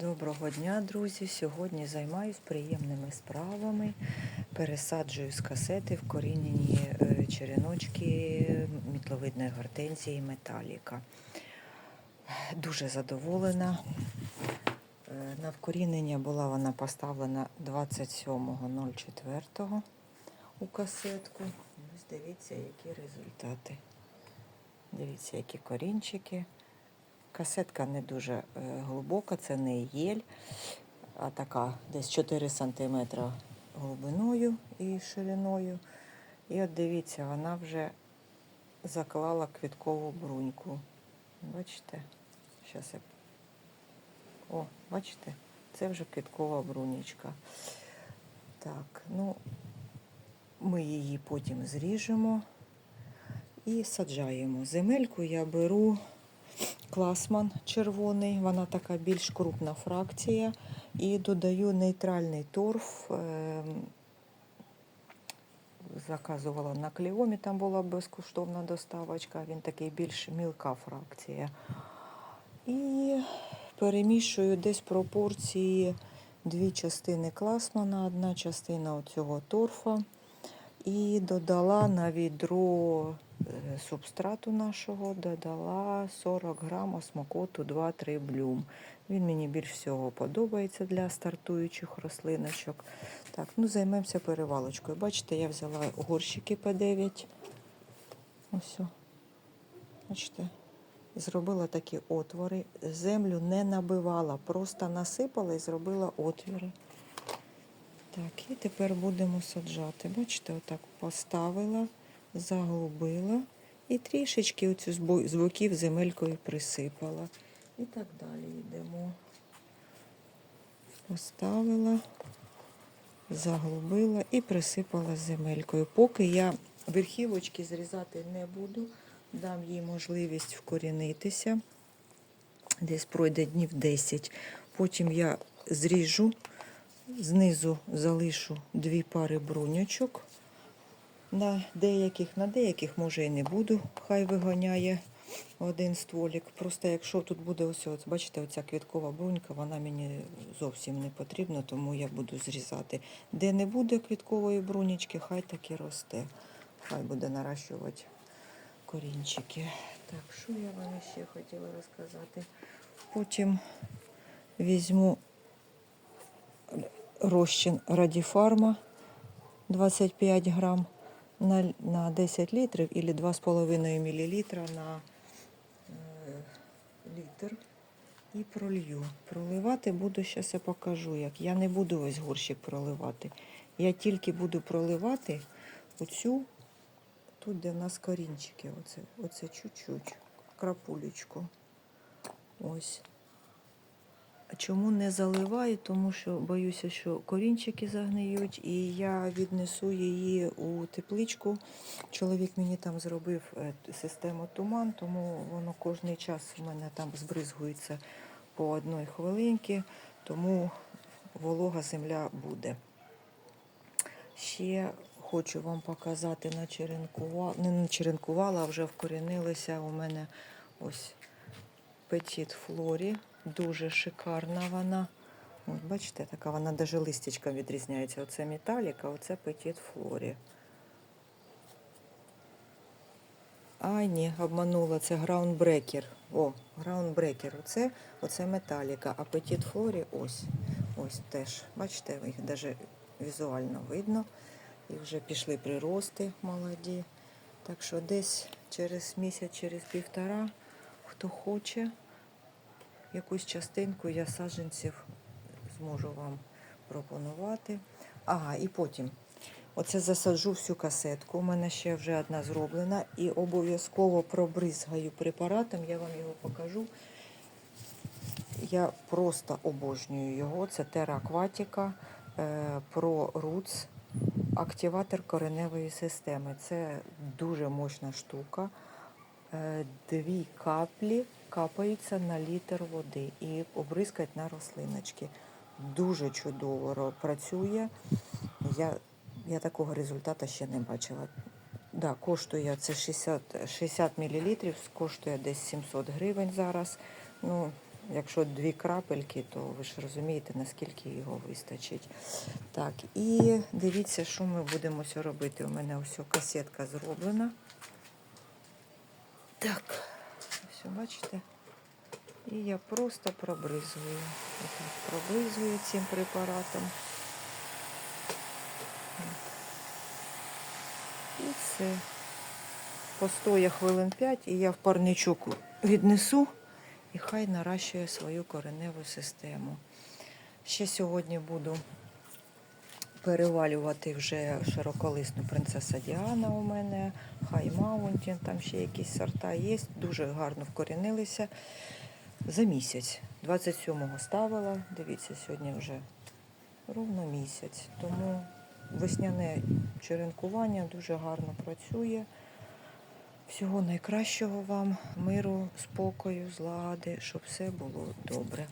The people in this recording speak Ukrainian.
Доброго дня, друзі! Сьогодні займаюсь приємними справами. Пересаджую з касети вкорінені е, череночки мітловидної гортензії металіка. Дуже задоволена. Е, На вкорінення була вона поставлена 27.04 у касетку. Ось дивіться, які результати. Дивіться, які корінчики. Касетка не дуже е, глибока, це не єль, а така десь 4 см глибиною і шириною. І от дивіться, вона вже заклала квіткову бруньку. Бачите? Щас я... О, бачите? Це вже квіткова брунічка. Так, ну, ми її потім зріжемо і саджаємо. Земельку я беру класман червоний, вона така більш крупна фракція. І додаю нейтральний торф. ем, Заказувала на кліомі, там була безкоштовна доставочка, він такий більш мілка фракція. І перемішую десь пропорції дві частини класмана, одна частина оцього торфа. І додала на відро субстрату нашого, додала 40 грам осмокоту 2-3 блюм. Він мені більш всього подобається для стартуючих рослиночок. Так, ну займемося перевалочкою. Бачите, я взяла горщики П9. Ось. Бачите, зробила такі отвори. Землю не набивала, просто насипала і зробила отвіри. Так, і тепер будемо саджати. Бачите, отак поставила, заглубила і трішечки оцю з боків земелькою присипала. І так далі йдемо. Поставила, заглубила і присипала земелькою. Поки я верхівочки зрізати не буду, дам їй можливість вкорінитися. Десь пройде днів 10. Потім я зріжу, знизу залишу дві пари бруньочок. На деяких, на деяких може і не буду, хай вигоняє один стволік. Просто якщо тут буде ось, ось бачите, оця квіткова брунька, вона мені зовсім не потрібна, тому я буду зрізати. Де не буде квіткової брунічки, хай так і росте. Хай буде наращувати корінчики. Так, що я вам ще хотіла розказати? Потім візьму розчин Радіфарма 25 грам на, на 10 літрів або 2,5 мл на е, літр і пролью. Проливати буду, зараз я покажу, як. Я не буду весь горщик проливати. Я тільки буду проливати оцю, тут, де в нас корінчики, оце, оце чуть-чуть, крапулечку. Ось. Чому не заливаю? Тому що боюся, що корінчики загниють, і я віднесу її у тепличку. Чоловік мені там зробив е, систему туман, тому воно кожний час у мене там збризгується по одній хвилинці, тому волога земля буде. Ще хочу вам показати начеренкувала, не начеренкувала, а вже вкорінилися у мене ось Петіт Флорі. Дуже шикарна вона. От бачите, така вона навіть листячком відрізняється. Оце металіка, оце Петіт Флорі. А, ні, обманула, це граундбрекер. О, граундбрекер. Оце, оце металіка, а Петіт Флорі ось. Ось теж. Бачите, їх навіть візуально видно. І вже пішли прирости молоді. Так що десь через місяць, через півтора, хто хоче, якусь частинку я саджанців зможу вам пропонувати. Ага, і потім. Оце засаджу всю касетку. У мене ще вже одна зроблена. І обов'язково пробризгаю препаратом, я вам його покажу. Я просто обожнюю його. Це Terra Aquatica е, Pro Roots, активатор кореневої системи. Це дуже мощна штука. Е, Дві каплі капаються на літр води і обрискають на рослиночки. Дуже чудово працює. Я, я такого результату ще не бачила. Да, коштує це 60, 60 мл, коштує десь 700 гривень зараз. Ну, якщо дві крапельки, то ви ж розумієте, наскільки його вистачить. Так, і дивіться, що ми будемо ось робити. У мене ось касетка зроблена. Так, все, бачите? І я просто пробризую. Отак, пробризую цим препаратом. І все. Постоя хвилин 5 і я в парничок віднесу і хай наращує свою кореневу систему. Ще сьогодні буду перевалювати вже широколисну принцеса Діана у мене, Хай Маунтін, там ще якісь сорта є, дуже гарно вкорінилися за місяць. 27-го ставила, дивіться, сьогодні вже ровно місяць. Тому весняне черенкування дуже гарно працює. Всього найкращого вам, миру, спокою, злагоди, щоб все було добре.